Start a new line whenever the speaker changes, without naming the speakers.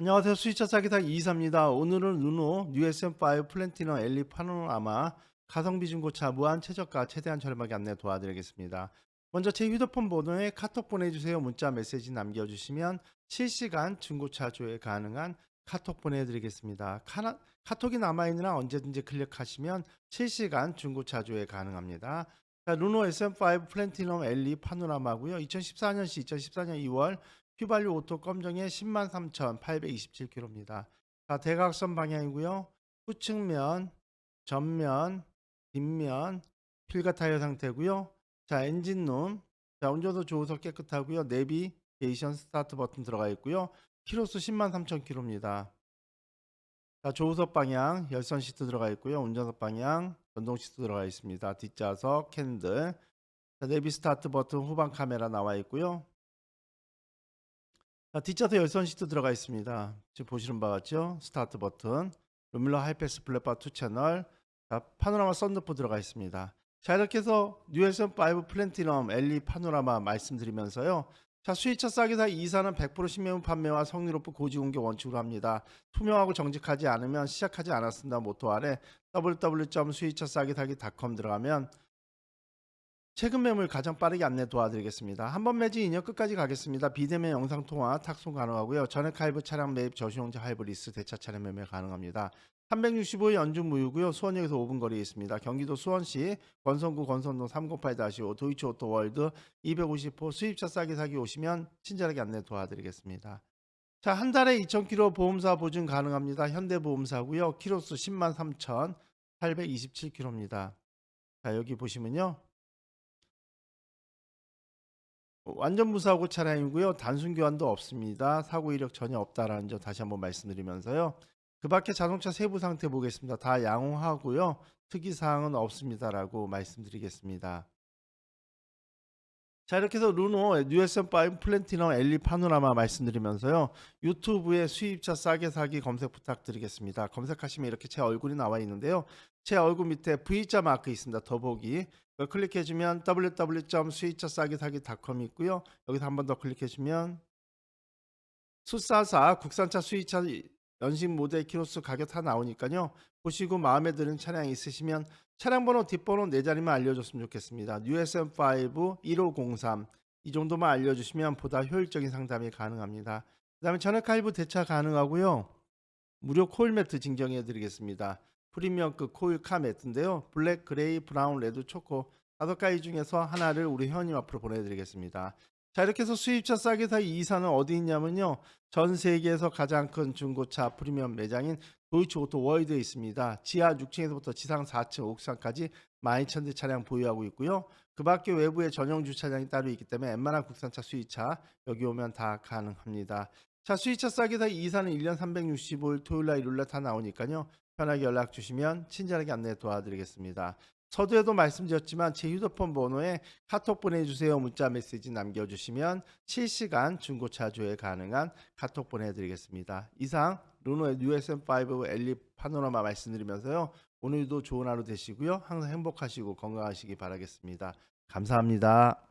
안녕하세요. 수익차 사기사 이사입니다. 오늘은 르노 뉴SM5 플랜티넘 엘리 파노라마 가성비 중고차 무한 최저가 최대한 저렴하게 안내 도와드리겠습니다. 먼저 제 휴대폰 번호에 카톡 보내주세요. 문자 메시지 남겨주시면 실시간 중고차 조회 가능한 카톡 보내드리겠습니다. 카나, 카톡이 남아있느나 언제든지 클릭하시면 실시간 중고차 조회 가능합니다. 자, 루노 SM5 플랜티넘 엘리 파노라마고요. 2014년시 2014년 2월 휘발유 오토 검정에 103,827km입니다. 자, 대각선 방향이고요. 후측면, 전면, 뒷면, 필가 타이어 상태고요. 자, 엔진룸, 자, 운전도 조우석 깨끗하고요. 내비게이션 스타트 버튼 들어가 있고요. 키로수 103,000km입니다. 자, 조우석 방향, 열선 시트 들어가 있고요. 운전석 방향, 전동 시트 들어가 있습니다. 뒷좌석, 캔들, 자, 내비 스타트 버튼 후방 카메라 나와 있고요. 자, 뒷좌석 열선 시트 들어가 있습니다. 지금 보시는 바와 같죠? 스타트 버튼, 루밀러 하이패스 블랙바 2 채널, 자, 파노라마 썬루프 들어가 있습니다. 자, 이렇게 해서 뉴에선 5 플랜티넘 엘리 파노라마 말씀드리면서요. 자, 수입차 싸기사 이사는 100% 신매물 판매와 성능 높은 고지 공개 원칙으로 합니다. 투명하고 정직하지 않으면 시작하지 않았습니다. 모토 아래 www.수입차싸기사기.com 들어가면 최근 매물 가장 빠르게 안내 도와드리겠습니다. 한 번 매진 2년 끝까지 가겠습니다. 비대면 영상 통화 탁송 가능하고요. 전액 할부 차량 매입 저수용자 할부 리스 대차 차량 매매 가능합니다. 365일 연중 무휴고요. 수원역에서 5분 거리에 있습니다. 경기도 수원시 권선구 권선동 308-5 도이치 오토 월드 250호 수입차 싸게 사기 오시면 친절하게 안내 도와드리겠습니다. 자, 한 달에 2,000km 보험사 보증 가능합니다. 현대보험사고요. 키로수 10만 3,827km입니다. 자, 여기 보시면요. 완전 무사고 차량이고요. 단순 교환도 없습니다. 사고 이력 전혀 없다라는 점 다시 한번 말씀드리면서요. 그 밖에 자동차 세부 상태 보겠습니다. 다 양호하고요. 특이 사항은 없습니다라고 말씀드리겠습니다. 자 이렇게 해서 루노 뉴에선5 플랜티넘 엘리 파노라마 말씀드리면서요. 유튜브에 수입차 싸게 사기 검색 부탁드리겠습니다. 검색하시면 이렇게 제 얼굴이 나와 있는데요. 제 얼굴 밑에 V자 마크 있습니다. 더보기 클릭해주면 www.수입차싸게사기.com이 있고요. 여기서 한 번 더 클릭해주면 수사사 국산차 수입차 연식 모델 키로수 가격 다 나오니까요. 보시고 마음에 드는 차량 있으시면 차량 번호 뒷번호 네 자리만 알려줬으면 좋겠습니다. USM5 1503 이 정도만 알려주시면 보다 효율적인 상담이 가능합니다. 그 다음에 전액 할부 대차 가능하고요. 무료 코일 매트 증정해 드리겠습니다. 프리미엄급 코일 카 매트인데요. 블랙, 그레이, 브라운, 레드, 초코 다섯 가지 중에서 하나를 우리 회원님 앞으로 보내드리겠습니다. 자 이렇게 해서 수입차 싸게 사기 이사는 어디 있냐면요. 전 세계에서 가장 큰 중고차 프리미엄 매장인 도이치 오토 월드에 있습니다. 지하 6층에서부터 지상 4층, 옥상까지 12,000대 차량 보유하고 있고요. 그 밖에 외부에 전용 주차장이 따로 있기 때문에 웬만한 국산차 수입차 여기 오면 다 가능합니다. 자 수입차 싸게 사기 이사는 1년 365일 토요일 날 일요일 날 다 나오니까요. 편하게 연락 주시면 친절하게 안내 도와드리겠습니다. 서두에도 말씀드렸지만 제 휴대폰 번호에 카톡 보내주세요 문자 메시지 남겨주시면 실시간 중고차 조회 가능한 카톡 보내드리겠습니다. 이상 루노의 USM5 엘리 파노라마 말씀드리면서요. 오늘도 좋은 하루 되시고요. 항상 행복하시고 건강하시기 바라겠습니다. 감사합니다.